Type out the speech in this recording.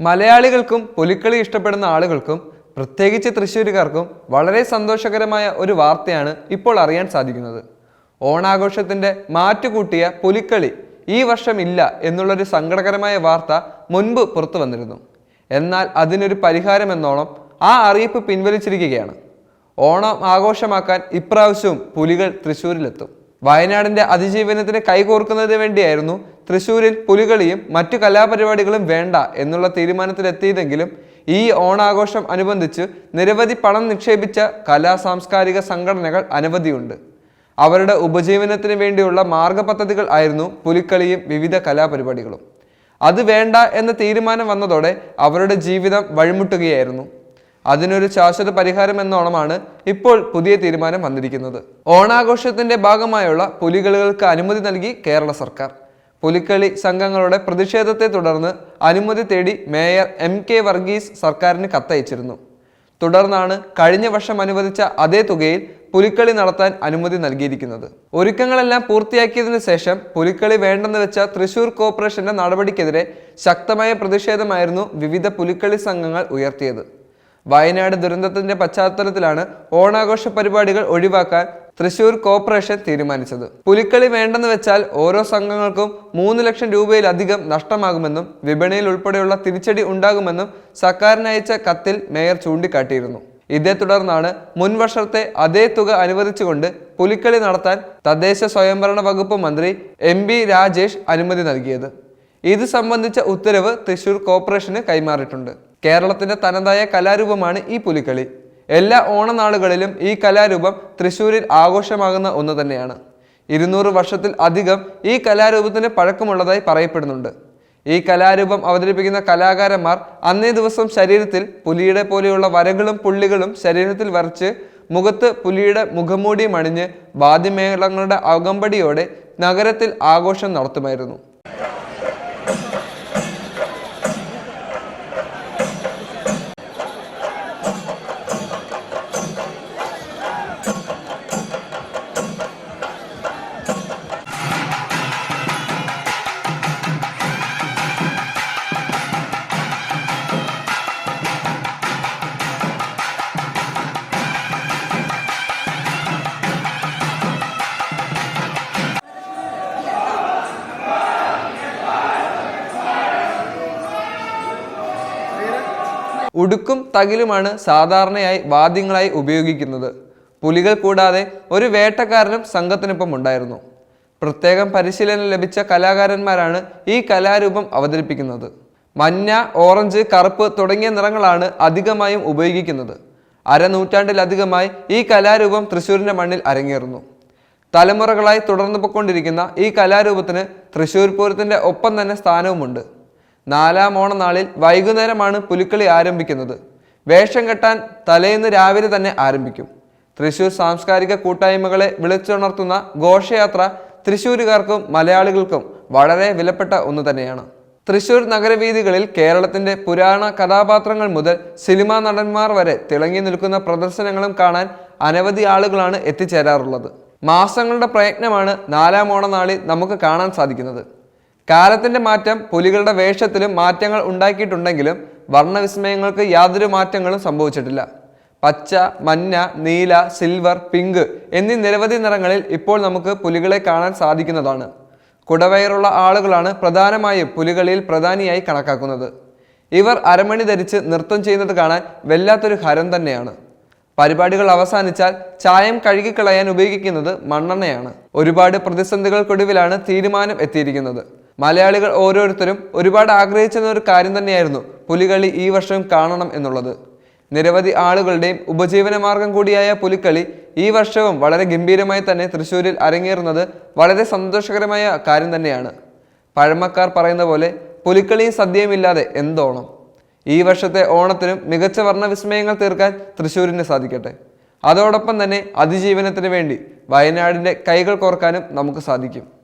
മലയാളികൾക്കും പുലിക്കളി ഇഷ്ടപ്പെടുന്ന ആളുകൾക്കും പ്രത്യേകിച്ച് തൃശ്ശൂരുകാർക്കും വളരെ സന്തോഷകരമായ ഒരു വാർത്തയാണ് ഇപ്പോൾ അറിയാൻ സാധിക്കുന്നത്. ഓണാഘോഷത്തിന്റെ മാറ്റുകൂട്ടിയ പുലിക്കളി ഈ വർഷം ഇല്ല എന്നുള്ളൊരു സങ്കടകരമായ വാർത്ത മുൻപ് പുറത്തു വന്നിരുന്നു. എന്നാൽ അതിനൊരു പരിഹാരമെന്നോണം ആ അറിയിപ്പ് പിൻവലിച്ചിരിക്കുകയാണ്. ഓണം ആഘോഷമാക്കാൻ ഇപ്രാവശ്യവും പുലികൾ തൃശ്ശൂരിലെത്തും. വയനാടിന്റെ അതിജീവനത്തിന് കൈകോർക്കുന്നതിന് വേണ്ടിയായിരുന്നു തൃശ്ശൂരിൽ പുലികളിയും മറ്റു കലാപരിപാടികളും വേണ്ട എന്നുള്ള തീരുമാനത്തിലെത്തിയതെങ്കിലും ഈ ഓണാഘോഷം അനുബന്ധിച്ച് നിരവധി പണം നിക്ഷേപിച്ച കലാ സാംസ്കാരിക സംഘടനകൾ അനവധിയുണ്ട്. അവരുടെ ഉപജീവനത്തിന് വേണ്ടിയുള്ള മാർഗപദ്ധതികൾ ആയിരുന്നു പുലിക്കളിയും വിവിധ കലാപരിപാടികളും. അത് വേണ്ട എന്ന തീരുമാനം വന്നതോടെ അവരുടെ ജീവിതം വഴിമുട്ടുകയായിരുന്നു. അതിനൊരു ശാശ്വത പരിഹാരം എന്നോണമാണ് ഇപ്പോൾ പുതിയ തീരുമാനം വന്നിരിക്കുന്നത്. ഓണാഘോഷത്തിന്റെ ഭാഗമായുള്ള പുലികളികൾക്ക് അനുമതി നൽകി കേരള സർക്കാർ. പുലിക്കളി സംഘങ്ങളുടെ പ്രതിഷേധത്തെ തുടർന്ന് അനുമതി തേടി മേയർ എം കെ വർഗീസ് സർക്കാരിന് കത്തയച്ചിരുന്നു. തുടർന്നാണ് കഴിഞ്ഞ വർഷം അനുവദിച്ച അതേ തുകയിൽ പുലിക്കളി നടത്താൻ അനുമതി നൽകിയിരിക്കുന്നത്. ഒരുക്കങ്ങളെല്ലാം പൂർത്തിയാക്കിയതിനു ശേഷം പുലിക്കളി വേണ്ടെന്ന് വെച്ച തൃശൂർ കോർപ്പറേഷന്റെ നടപടിക്കെതിരെ ശക്തമായ പ്രതിഷേധമായിരുന്നു വിവിധ പുലിക്കളി സംഘങ്ങൾ ഉയർത്തിയത്. വയനാട് ദുരന്തത്തിന്റെ പശ്ചാത്തലത്തിലാണ് ഓണാഘോഷ പരിപാടികൾ ഒഴിവാക്കാൻ തൃശൂർ കോർപ്പറേഷൻ തീരുമാനിച്ചത്. പുലിക്കളി വേണ്ടെന്ന് വെച്ചാൽ ഓരോ സംഘങ്ങൾക്കും മൂന്ന് ലക്ഷം രൂപയിലധികം നഷ്ടമാകുമെന്നും വിപണിയിൽ ഉൾപ്പെടെയുള്ള തിരിച്ചടി ഉണ്ടാകുമെന്നും സർക്കാരിനയച്ച കത്തിൽ മേയർ ചൂണ്ടിക്കാട്ടിയിരുന്നു. ഇതേ തുടർന്നാണ് മുൻ വർഷത്തെ അതേ തുക അനുവദിച്ചുകൊണ്ട് പുലിക്കളി നടത്താൻ തദ്ദേശ സ്വയംഭരണ വകുപ്പ് മന്ത്രി എം ബി രാജേഷ് അനുമതി നൽകിയത്. ഇത് സംബന്ധിച്ച ഉത്തരവ് തൃശൂർ കോർപ്പറേഷന് കൈമാറിയിട്ടുണ്ട്. കേരളത്തിന്റെ തനതായ കലാരൂപമാണ് ഈ പുലിക്കളി. എല്ലാ ഓണനാളുകളിലും ഈ കലാരൂപം തൃശ്ശൂരിൽ ആഘോഷമാകുന്ന ഒന്ന് തന്നെയാണ്. ഇരുന്നൂറ് വർഷത്തിൽ അധികം ഈ കലാരൂപത്തിന് പഴക്കമുള്ളതായി പറയപ്പെടുന്നുണ്ട്. ഈ കലാരൂപം അവതരിപ്പിക്കുന്ന കലാകാരന്മാർ അന്നേ ദിവസം ശരീരത്തിൽ പുലിയുടെ പോലെയുള്ള വരകളും പുള്ളികളും ശരീരത്തിൽ വരച്ച് മുഖത്ത് പുലിയുടെ മുഖംമൂടിയും അണിഞ്ഞ് വാദ്യമേളങ്ങളുടെ അകമ്പടിയോടെ നഗരത്തിൽ ആഘോഷം നടത്തുമായിരുന്നു. ഉടുക്കും തകിലുമാണ് സാധാരണയായി വാദ്യങ്ങളായി ഉപയോഗിക്കുന്നത്. പുലികൾ കൂടാതെ ഒരു വേട്ടക്കാരനും സംഘത്തിനൊപ്പം ഉണ്ടായിരുന്നു. പ്രത്യേകം പരിശീലനം ലഭിച്ച കലാകാരന്മാരാണ് ഈ കലാരൂപം അവതരിപ്പിക്കുന്നത്. മഞ്ഞ ഓറഞ്ച് കറുപ്പ് തുടങ്ങിയ നിറങ്ങളാണ് അധികമായും ഉപയോഗിക്കുന്നത്. അരനൂറ്റാണ്ടിലധികമായി ഈ കലാരൂപം തൃശ്ശൂരിന്റെ മണ്ണിൽ അരങ്ങേറുന്നു. തലമുറകളായി തുടർന്നു പൊക്കൊണ്ടിരിക്കുന്ന ഈ കലാരൂപത്തിന് തൃശ്ശൂർ പൂരത്തിന്റെ ഒപ്പം തന്നെ സ്ഥാനവുമുണ്ട്. നാലാം ഓണനാളിൽ വൈകുന്നേരമാണ് പുലിക്കളി ആരംഭിക്കുന്നത്. വേഷം കെട്ടാൻ തലേന്ന് രാവിലെ തന്നെ ആരംഭിക്കും. തൃശൂർ സാംസ്കാരിക കൂട്ടായ്മകളെ വിളിച്ചുണർത്തുന്ന ഘോഷയാത്ര തൃശ്ശൂരുകാർക്കും മലയാളികൾക്കും വളരെ വിലപ്പെട്ട ഒന്ന് തന്നെയാണ്. തൃശൂർ നഗരവീഥികളിൽ കേരളത്തിന്റെ പുരാണ കഥാപാത്രങ്ങൾ മുതൽ സിനിമാ നടന്മാർ വരെ തിളങ്ങി നിൽക്കുന്ന പ്രദർശനങ്ങളും കാണാൻ അനവധി ആളുകളാണ് എത്തിച്ചേരാറുള്ളത്. മാസങ്ങളുടെ പ്രയത്നമാണ് നാലാം ഓണനാളിൽ നമുക്ക് കാണാൻ സാധിക്കുന്നത്. കാലത്തിന്റെ മാറ്റം പുലികളുടെ വേഷത്തിലും മാറ്റങ്ങൾ ഉണ്ടാക്കിയിട്ടുണ്ടെങ്കിലും വർണവിസ്മയങ്ങൾക്ക് യാതൊരു മാറ്റങ്ങളും സംഭവിച്ചിട്ടില്ല. പച്ച മഞ്ഞ നീല സിൽവർ പിങ്ക് എന്നീ നിരവധി നിറങ്ങളിൽ ഇപ്പോൾ നമുക്ക് പുലികളെ കാണാൻ സാധിക്കുന്നതാണ്. കുടവയറുള്ള ആളുകളാണ് പ്രധാനമായും പുലികളിയിൽ പ്രധാനിയായി കണക്കാക്കുന്നത്. ഇവർ അരമണി ധരിച്ച് നൃത്തം ചെയ്യുന്നത് കാണാൻ വല്ലാത്തൊരു ഹരം തന്നെയാണ്. പരിപാടികൾ അവസാനിച്ചാൽ ചായം കഴുകിക്കളയാൻ ഉപയോഗിക്കുന്നത് മണ്ണെണ്ണയാണ്. ഒരുപാട് പ്രതിസന്ധികൾക്കൊടുവിലാണ് തീരുമാനം എത്തിയിരിക്കുന്നത്. മലയാളികൾ ഓരോരുത്തരും ഒരുപാട് ആഗ്രഹിച്ചിരുന്ന ഒരു കാര്യം തന്നെയായിരുന്നു പുലികളി ഈ വർഷം കാണണം എന്നുള്ളത്. നിരവധി ആളുകളുടെയും ഉപജീവന മാർഗം കൂടിയായ പുലിക്കളി ഈ വർഷവും വളരെ ഗംഭീരമായി തന്നെ തൃശ്ശൂരിൽ അരങ്ങേറുന്നത് വളരെ സന്തോഷകരമായ കാര്യം തന്നെയാണ്. പഴമക്കാർ പറയുന്ന പോലെ പുലിക്കളിയും സദ്യയും ഇല്ലാതെ എന്തോണം. ഈ വർഷത്തെ ഓണത്തിനും മികച്ച വർണവിസ്മയങ്ങൾ തീർക്കാൻ തൃശ്ശൂരിന് സാധിക്കട്ടെ. അതോടൊപ്പം തന്നെ അതിജീവനത്തിന് വേണ്ടി വയനാടിന്റെ കൈകൾ കോർക്കാനും നമുക്ക് സാധിക്കും.